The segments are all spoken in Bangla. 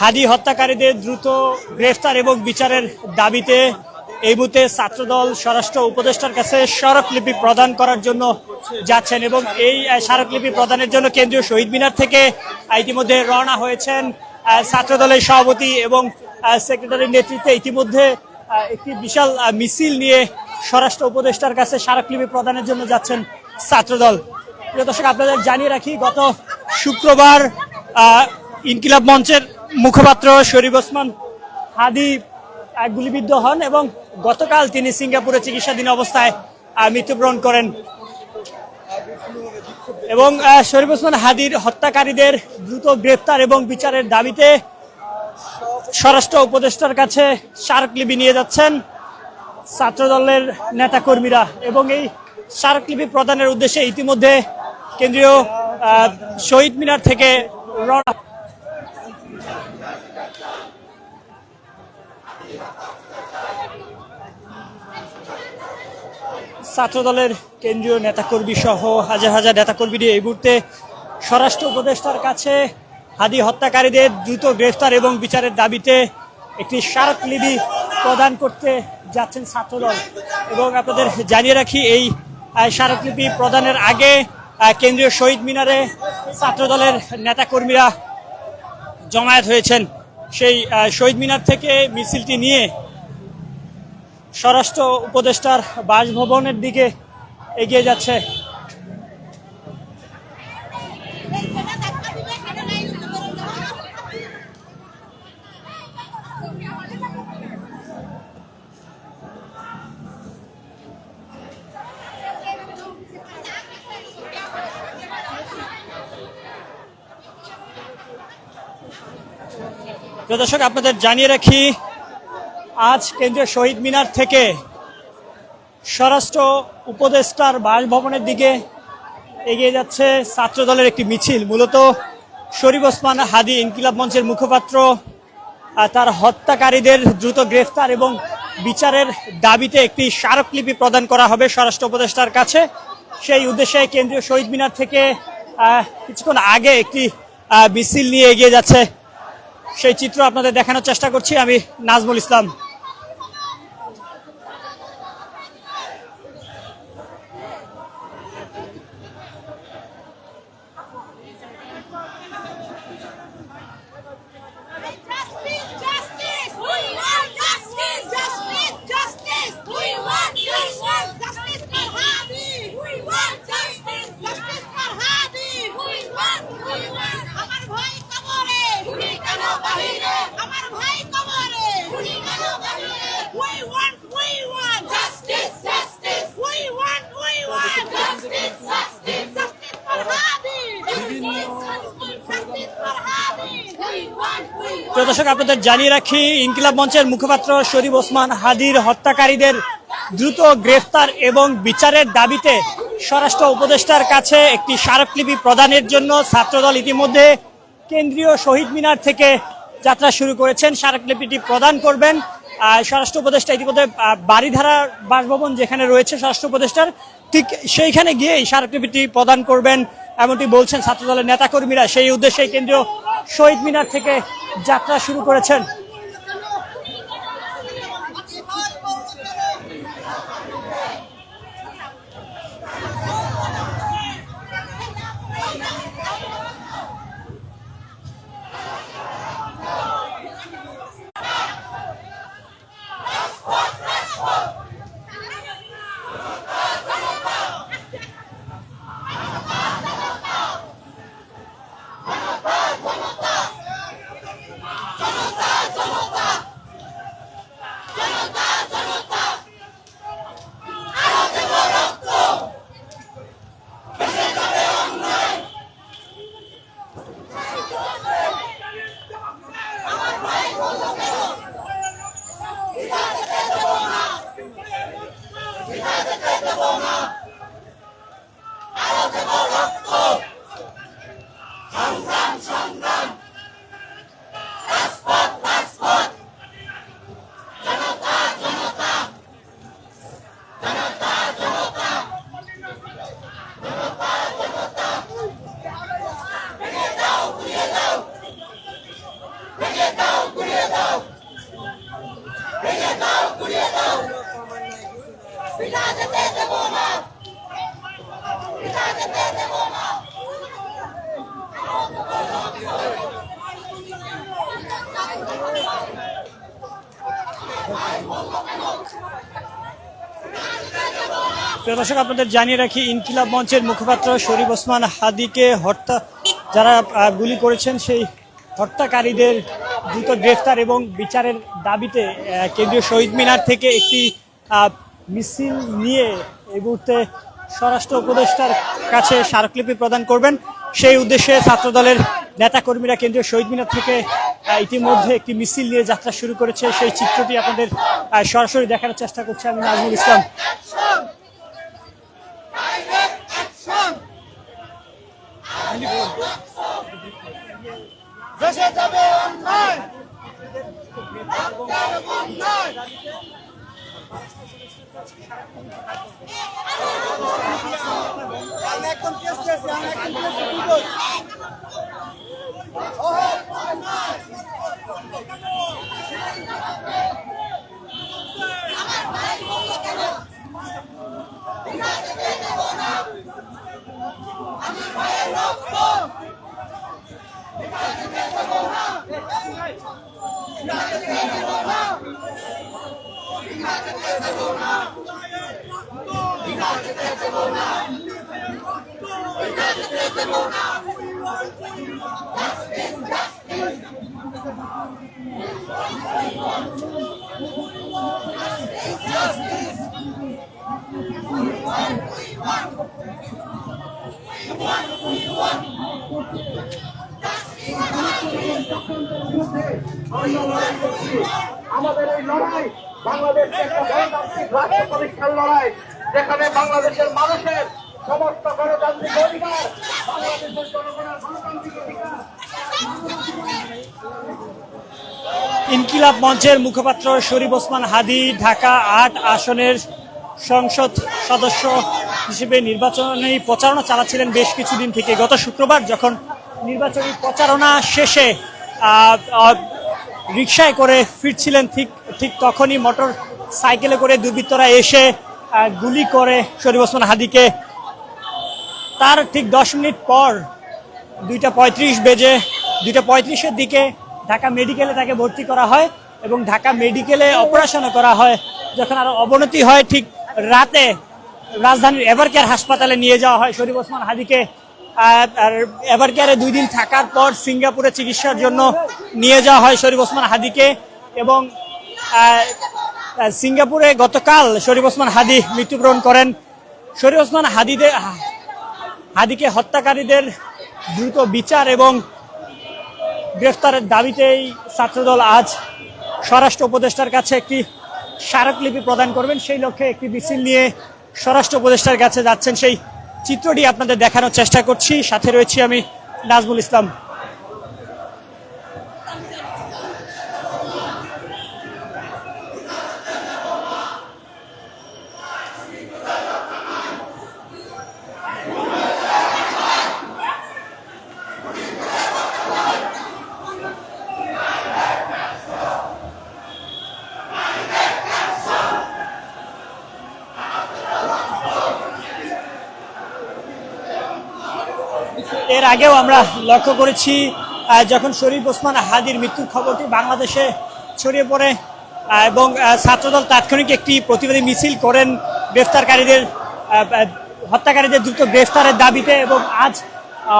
হাদি হত্যাকারীদের দ্রুত গ্রেফতার এবং বিচারের দাবিতে এই মুহূর্তে ছাত্রদল স্বরাষ্ট্র উপদেষ্টার কাছে স্মারকলিপি প্রদান করার জন্য যাচ্ছেন এবং এই স্মারকলিপি প্রদানের জন্য কেন্দ্রীয় শহীদ মিনার থেকে ইতিমধ্যে রওনা হয়েছেন ছাত্রদলের সভাপতি এবং সেক্রেটারির নেতৃত্বে ইতিমধ্যে একটি বিশাল মিছিল নিয়ে স্বরাষ্ট্র উপদেষ্টার কাছে স্মারকলিপি প্রদানের জন্য যাচ্ছেন ছাত্রদল। প্রিয় দর্শক, আপনাদের জানিয়ে রাখি, গত শুক্রবার ইনকিলাব মঞ্চের মুখপাত্র শরীফ ওসমান হাদি গুলিবিদ্ধ হন এবং গতকাল তিনি সিঙ্গাপুরে চিকিৎসাধীন অবস্থায় মৃত্যুবরণ করেন। এবং শরীফ ওসমান হাদির হত্যাকারীদের দ্রুত গ্রেফতার এবং বিচারের দাবিতে স্বরাষ্ট্র উপদেষ্টার কাছে স্মারকলিপি নিয়ে যাচ্ছেন ছাত্রদলের নেতাকর্মীরা এবং এই স্মারকলিপি প্রদানের উদ্দেশ্যে ইতিমধ্যে কেন্দ্রীয় শহীদ মিনার থেকে ছাত্রদলের কেন্দ্রীয় নেতাকর্মী সহ হাজার হাজার নেতাকর্মী নিয়ে এই মুহূর্তে স্বরাষ্ট্র উপদেষ্টার কাছে হাদি হত্যাকারীদের দ্রুত গ্রেফতার এবং বিচারের দাবিতে একটি স্মারকলিপি প্রদান করতে যাচ্ছেন ছাত্রদল। এবং আপনাদের জানিয়ে রাখি, এই স্মারকলিপি প্রদানের আগে কেন্দ্রীয় শহীদ মিনারে ছাত্রদলের নেতাকর্মীরা জমায়েত হয়েছেন। সেই শহীদ মিনার থেকে মিছিলটি নিয়ে স্বরাষ্ট্র উপদেষ্টার বাসভবনের দিকে এগিয়ে যাচ্ছে প্রিয় দর্শক, আপনাদের জানিয়ে রাখি, আজ কেন্দ্রীয় শহীদ মিনার থেকে স্বরাষ্ট্র উপদেষ্টার বাসভবনের দিকে এগিয়ে যাচ্ছে ছাত্রদলের একটি মিছিল। মূলত শরীফ ওসমান হাদি ইনকিলাব মঞ্চের মুখপাত্র তার হত্যাকারীদের দ্রুত গ্রেফতার এবং বিচারের দাবিতে একটি স্মারকলিপি প্রদান করা হবে স্বরাষ্ট্র উপদেষ্টার কাছে। সেই উদ্দেশ্যে কেন্দ্রীয় শহীদ মিনার থেকে কিছুক্ষণ আগে একটি মিছিল নিয়ে এগিয়ে যাচ্ছে সেই চিত্র আপনাদের দেখানোর চেষ্টা করছি। আমি নাজমুল ইসলাম। দর্শক, আপনাদের জানিয়ে রাখি, ইনকিলাব মঞ্চের মুখপাত্র শরীফ ওসমান হাদির হত্যাকারীদের দ্রুত গ্রেফতার এবং বিচারের দাবিতে স্বরাষ্ট্র উপদেষ্টার কাছে একটি স্মারকলিপি প্রদানের জন্য ছাত্রদল ইতিমধ্যে কেন্দ্রীয় শহীদ মিনার থেকে যাত্রা শুরু করেছেন। স্মারকলিপিটি প্রদান করবেন স্বরাষ্ট্র উপদেষ্টা ইতিমধ্যে বাড়িধারা বাসভবন যেখানে রয়েছে স্বরাষ্ট্র উপদেষ্টার, ঠিক সেইখানে গিয়ে এই স্মারকলিপিটি প্রদান করবেন এমনটি বলছেন ছাত্রদলের নেতাকর্মীরা। সেই উদ্দেশ্যে কেন্দ্রীয় শহীদ মিনার থেকে যাত্রা শুরু করেছেন। প্রিয় দর্শক, আপনাদের জানিয়ে রাখি, ইনকিলাব মঞ্চের মুখপাত্র শরীফ ওসমান হাদিকে হত্যা, যারা গুলি করেছেন, সেই হত্যাকারীদের দ্রুত গ্রেফতার এবং বিচারের দাবিতে কেন্দ্রীয় শহীদ মিনার থেকে একটি মিছিল নিয়ে এই মুহূর্তে স্বরাষ্ট্র উপদেষ্টার কাছে স্মারকলিপি প্রদান করবেন। সেই উদ্দেশ্যে ছাত্রদলের নেতাকর্মীরা কেন্দ্রীয় শহীদ মিনার থেকে ইতিমধ্যে একটি মিছিল নিয়ে যাত্রা শুরু করেছে। সেই চিত্রটি আপনাদের সরাসরি দেখানোর চেষ্টা করছে আমি, নাজমুল ইসলাম। দেশে যাবে অন্যায় একদম কেস আমি একদম কেস দিয়েছি আমাদের এই লড়াই বাংলাদেশ একটা গণতান্ত্রিক রাষ্ট্র পরীক্ষার লড়াই যেখানে বাংলাদেশের মানুষের সমস্ত গণতান্ত্রিক অধিকার বাংলাদেশের জনগণের গণতান্ত্রিক অধিকার। ইনকিলাব মঞ্চের মুখপাত্র শরীফ ওসমান হাদি ঢাকা আট আসনের সংসদ সদস্য হিসেবে নির্বাচনী প্রচারণা চালাচ্ছিলেন বেশ কিছুদিন থেকে। গত শুক্রবার যখন নির্বাচনী প্রচারণা শেষে আহ, করে ফিরছিলেন ঠিক ঠিক তখনই মোটর সাইকেলে করে দুর্বৃত্তরা এসে গুলি করে শরীফ ওসমান হাদিকে তার ঠিক দশ মিনিট পর দুইটা পঁয়ত্রিশ বেজে, দুইটা পঁয়ত্রিশের দিকে ঢাকা মেডিকেলে তাকে ভর্তি করা হয় এবং ঢাকা মেডিকেলে অপারেশনও করা হয়। যখন আরও অবনতি হয়, ঠিক রাতে রাজধানীর এভারকেয়ার হাসপাতালে নিয়ে যাওয়া হয়। শরীফ ওসমান হাদিকে, আর এভারকেয়ারে দুই দিন থাকার পর সিঙ্গাপুরে চিকিৎসার জন্য নিয়ে যাওয়া হয় শরীফ ওসমান হাদিকে এবং সিঙ্গাপুরে গতকাল শরীফ ওসমান হাদি মৃত্যুবরণ করেন। শরীফ ওসমান হাদিদের হাদিকে হত্যাকারীদের দ্রুত বিচার এবং গ্রেফতারের দাবিতেই ছাত্রদল আজ স্বরাষ্ট্র উপদেষ্টার কাছে একটি স্মারকলিপি প্রদান করবেন। সেই লক্ষ্যে একটি মিছিল নিয়ে স্বরাষ্ট্র উপদেষ্টার কাছে যাচ্ছেন। সেই চিত্রটি আপনাদের দেখানোর চেষ্টা করছি। সাথে রয়েছি আমি নাজমুল ইসলাম। আগেও আমরা লক্ষ্য করেছি যখন শরীফ ওসমান হাদির মৃত্যুর খবরটি বাংলাদেশে ছড়িয়ে পড়ে এবং ছাত্রদল তাৎক্ষণিক একটি প্রতিবাদী মিছিল করেন গ্রেফতারকারীদের হত্যাকারীদের দ্রুত গ্রেফতারের দাবিতে এবং আজ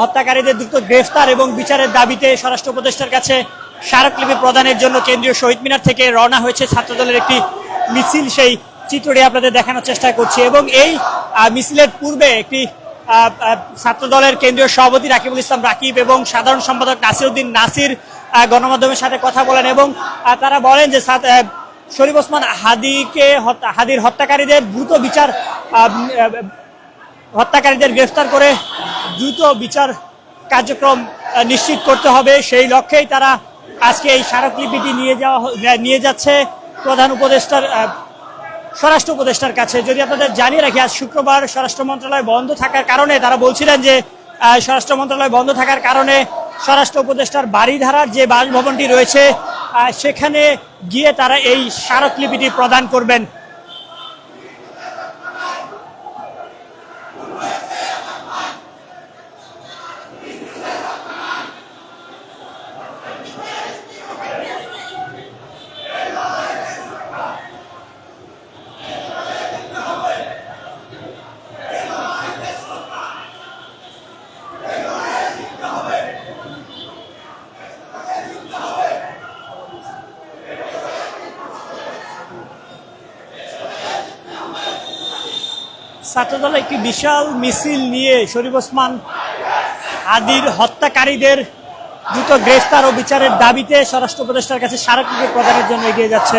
হত্যাকারীদের দ্রুত গ্রেফতার এবং বিচারের দাবিতে স্বরাষ্ট্র উপদেষ্টার কাছে স্মারকলিপি প্রদানের জন্য কেন্দ্রীয় শহীদ মিনার থেকে রওনা হয়েছে ছাত্রদলের একটি মিছিল। সেই চিত্রটি আপনাদের দেখানোর চেষ্টা করছি এবং এই মিছিলের পূর্বে একটি ছাত্র দলের কেন্দ্রীয় সভাপতি রাকিবুল ইসলাম রাকিব এবং সাধারণ সম্পাদক নাসিরউদ্দিন নাসির গণমাধ্যমের সাথে কথা বলেন এবং তারা বলেন যে শরীফ ওসমান হাদিকে হাদির হত্যাকারীদের দ্রুত বিচার হত্যাকারীদের গ্রেফতার করে দ্রুত বিচার কার্যক্রম নিশ্চিত করতে হবে। সেই লক্ষ্যেই তারা আজকে এই স্মারকলিপিটি নিয়ে যাওয়া নিয়ে যাচ্ছে। প্রধান উপদেষ্টার স্বরাষ্ট্র উপদেষ্টার কাছে। যদি আপনাদের জানিয়ে রাখি, আজ শুক্রবার স্বরাষ্ট্র মন্ত্রণালয় বন্ধ থাকার কারণে, তারা বলছিলেন যে স্বরাষ্ট্র মন্ত্রণালয় বন্ধ থাকার কারণে স্বরাষ্ট্র উপদেষ্টার বাড়িধারার যে বাসভবনটি রয়েছে সেখানে গিয়ে তারা এই স্মারকলিপিটি প্রদান করবেন। ছাত্রদল একটি বিশাল মিছিল নিয়ে শরীফ ওসমান আদির হত্যাকারীদের দ্রুত গ্রেফতার ও বিচারের দাবিতে স্বরাষ্ট্র উপদেষ্টার কাছে স্মারকলিপি প্রদানের জন্য এগিয়ে যাচ্ছে।